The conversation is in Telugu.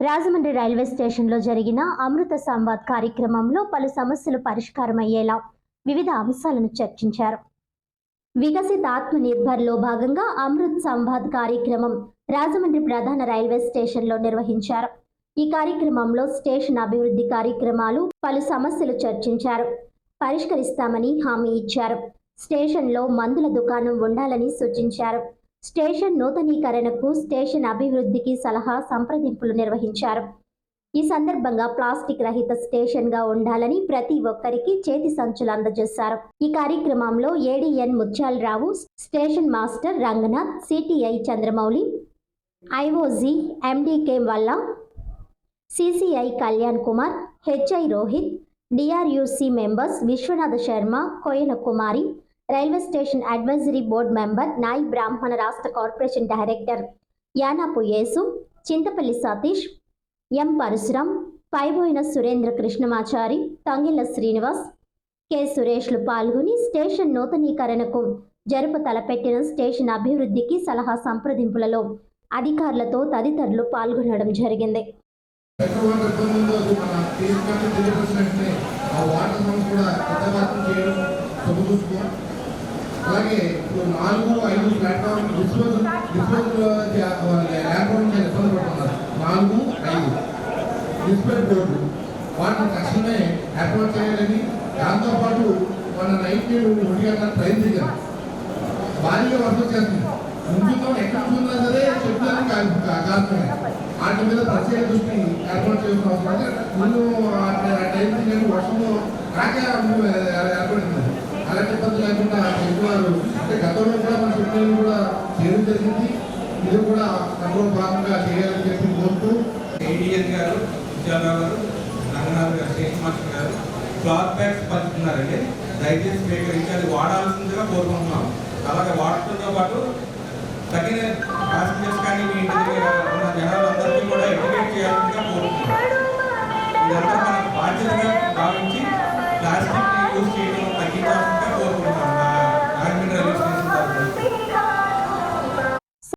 రాజమండ్రి రైల్వే స్టేషన్లో జరిగిన అమృత సంవాద్ కార్యక్రమంలో పలు సమస్యలు పరిష్కారమయ్యేలా వివిధ అంశాలను చర్చించారు. వికసిత ఆత్మ నిర్భర్లో భాగంగా అమృత్ సంవాద్ కార్యక్రమం రాజమండ్రి ప్రధాన రైల్వే స్టేషన్లో నిర్వహించారు. ఈ కార్యక్రమంలో స్టేషన్ అభివృద్ధి కార్యక్రమాలు పలు సమస్యలు చర్చించారు. పరిష్కరిస్తామని హామీ ఇచ్చారు. స్టేషన్లో మందుల దుకాణం ఉండాలని సూచించారు. స్టేషన్ నూతనీకరణకు స్టేషన్ అభివృద్ధికి సలహా సంప్రదింపులు నిర్వహించారు. ఈ సందర్భంగా ప్లాస్టిక్ రహిత స్టేషన్గా ఉండాలని ప్రతి ఒక్కరికి చేతి సంచులు అందజేశారు. ఈ కార్యక్రమంలో ADN Muthyalarao station master Ranganath CTI Chandramouli IOG MDK వల్ల CCI Kalyan Kumar HI Rohit DRUC members Vishwanatha Sharma Koyana Kumari railway station advisory board member Nayi Brahmana రాష్ట్ర corporation director Yanapu Yesu Chintapalli Satish M Parasuram Paiboina Surendra Krishnamachari Thangilla Srinivas K సురేష్లు పాల్గొని స్టేషన్ నూతనీకరణకు జరుపు తలపెట్టిన స్టేషన్ అభివృద్ధికి సలహా సంప్రదింపులలో అధికారులతో తదితరులు పాల్గొనడం జరిగింది. కూడా అలాగే ఇప్పుడు నాలుగు ఐదు ప్లాట్ఫామ్ డిస్పోజల్ డిస్పోజల్ లేకపోవడం చాలా ఇబ్బంది పడుతున్నారు నాలుగు ఐదు. డిస్ప్లే బోర్డు వాటిని తక్షణమే ఏర్పాటు చేయాలని దాంతోపాటు మన నైట్ ఒడిగా ట్రైన్ దిగారు భారీగా వర్షం చేస్తుంది. ముందుతో ఎక్కడ ఉందా సరే చెప్తాను కారణమే వాటి మీద ప్రత్యేక దృష్టి ఏర్పాటు చేసిన అవసరం ముందు ఆ టైం వర్షము వర్షంలో ఏర్పడింది అలాంటి ఇబ్బంది లేకుండా చెప్తున్నారు అంటే గతంలో కూడా మన చెప్తున్నారు కూడా చేయడం జరిగింది. ఇది కూడా కంట్రోల్ భాగంగా చేయాలని చెప్పి కోరుతూ ఏడిఎన్ గారు విజయరావు గారు రంగనాథ్ గారు శేష్ మాస్టర్ గారు క్లాత్ బ్యాగ్స్ పంచుతున్నారండి దయచేసి స్వీకరించి అది వాడాల్సిందిగా కోరుకుంటున్నాం. అలాగే వాడటంతో పాటు తగిన ప్యాసింజర్స్ కానీ మీ ఇంటి దగ్గర ఉన్న జనాలందరికీ కూడా ఎడ్యుకేట్ చేయాల్సిందిగా కోరుకుంటున్నాం. ఇదంతా మన బాధ్యతగా భావించి ప్లాస్టిక్ యూజ్ చేయడం తగ్గించాల్సిందిగా